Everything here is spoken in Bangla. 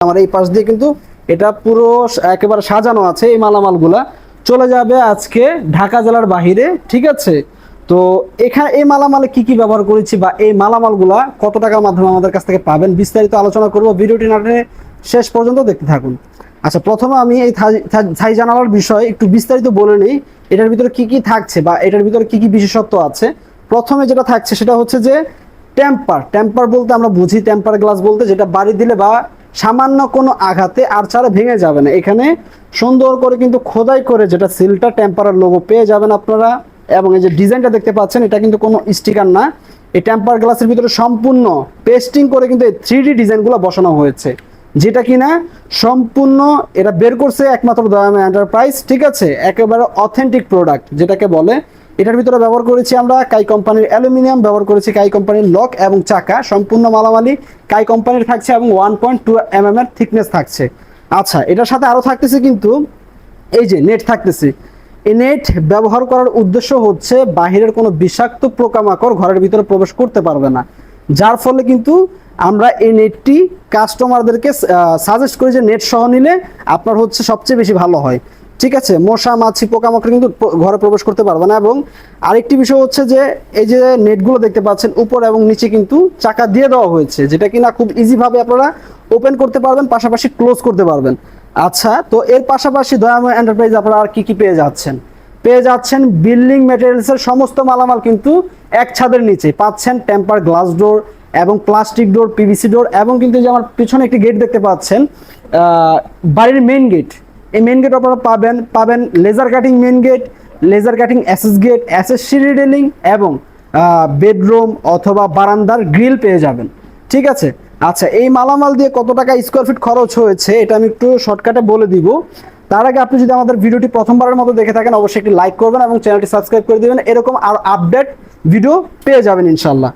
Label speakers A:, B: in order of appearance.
A: আমার এই পাশ দিয়ে কিন্তু এটা পুরো একেবারে সাজানো আছে এই মালামালগুলা। চলে যাবে আজকে ঢাকা জেলার বাহিরে, ঠিক আছে? তো এখানে এই মালামালে কি কি ব্যবহার করেছি বা এই মালামালগুলা কত টাকার মাধ্যমে আমাদের কাছ থেকে পাবেন বিস্তারিত আলোচনা করব। ভিডিওটি নাটনে শেষ পর্যন্ত দেখতে থাকুন। আচ্ছা প্রথমে আমি এই থাই- জানালার বিষয় একটু বিস্তারিত বলে নিই। এটার ভিতরে কি কি থাকছে বা এটার ভিতরে কি কি বিশেষত্ব আছে? প্রথমে যেটা থাকছে সেটা হচ্ছে যে, টেম্পার। টেম্পার বলতে আমরা বুঝি, টেম্পার গ্লাস বলতে যেটা বাড়ি দিলে বা সামান্য কোনো আঘাতে আর ছাড়া ভেঙে যাবে না। এখানে সুন্দর করে কিন্তু খোদাই করে যেটা সিলটা টেম্পারের লোগো পেয়ে যাবেন আপনারা। এবং এই যে ডিজাইনটা দেখতে পাচ্ছেন, এটা কিন্তু কোনো স্টিকার না। এই টেম্পার গ্লাসের ভিতরে সম্পূর্ণ পেস্টিং করে কিন্তু এই থ্রি ডি ডিজাইনগুলো বসানো হয়েছে। যেটা কিনা সম্পূর্ণ এটা বের করছে একমাত্র দয়াময় এন্টারপ্রাইজ ঠিক আছে? একেবারে অথেন্টিক প্রোডাক্ট যেটাকে বলে এটার ভিতরে ব্যবহার করেছি আমরা কাই কোম্পানির অ্যালুমিনিয়াম, ব্যবহার করেছি কাই কোম্পানির লক এবং চাকা। সম্পূর্ণ মালামালি কাই কোম্পানির থাকছে এবং one point two M M এর থিকনেস থাকছে। আচ্ছা এটার সাথে আরও থাকতেছে কিন্তু এই যে নেট থাকতেছে। এই নেট ব্যবহার করার উদ্দেশ্য হচ্ছে বাহিরের কোনো বিষাক্ত পোকামাকড় ঘরের ভিতরে প্রবেশ করতে পারবে না। যার ফলে কিন্তু আমরা এই নেটটি কাস্টমারদেরকে সাজেস্ট করি যে নেট সহ নিলে আপনার হচ্ছে সবচেয়ে বেশি ভালো হয়। ঠিক আছে? মশা, মাছি, পোকামাকড় কিন্তু ঘরে প্রবেশ করতে পারবে না এবং আরেকটি বিষয় হচ্ছে যে এই যে নেটগুলো দেখতে পাচ্ছেন, উপর এবং নিচে কিন্তু চাকা দিয়ে দেওয়া হয়েছে, যেটা কিনা খুব ইজিভাবে আপনারা ওপেন করতে পারবেন, পাশাপাশি ক্লোজ করতে পারবেন। আচ্ছা তো এর পাশাপাশি দয়াময় এন্টারপ্রাইজ আপনারা আর কি কি পেয়ে যাচ্ছেন? পেয়ে যাচ্ছেন বিল্ডিং ম্যাটেরিয়ালসের সমস্ত মালামাল কিন্তু এক ছাদের নিচে। পাচ্ছেন টেম্পার গ্লাস ডোর এবং প্লাস্টিক ডোর পিভিসি ডোর এবং কিন্তু যে আমার পিছনে একটি গেট দেখতে পাচ্ছেন বাড়ির মেন গেট এই মেন গেট আপনারা পাবেন পাবেন laser cutting main gate laser cutting SS gate SS সিঁড়ি রেলিং এবং বেডরুম অথবা বারান্দার গ্রিল পেয়ে যাবেন। ঠিক আছে? আচ্ছা এই মালামাল দিয়ে কত টাকা স্কোয়ার ফিট খরচ হয়েছে, এটা আমি একটু শর্টকাটে বলে দিব। তার আগে আপনি যদি আমাদের ভিডিওটি প্রথমবারের মতো দেখে থাকেন, অবশ্যই একটি লাইক করবেন এবং চ্যানেলটি সাবস্ক্রাইব করে দেবেন। এরকম আর আপডেট ভিডিও পেয়ে যাবেন ইনশাল্লাহ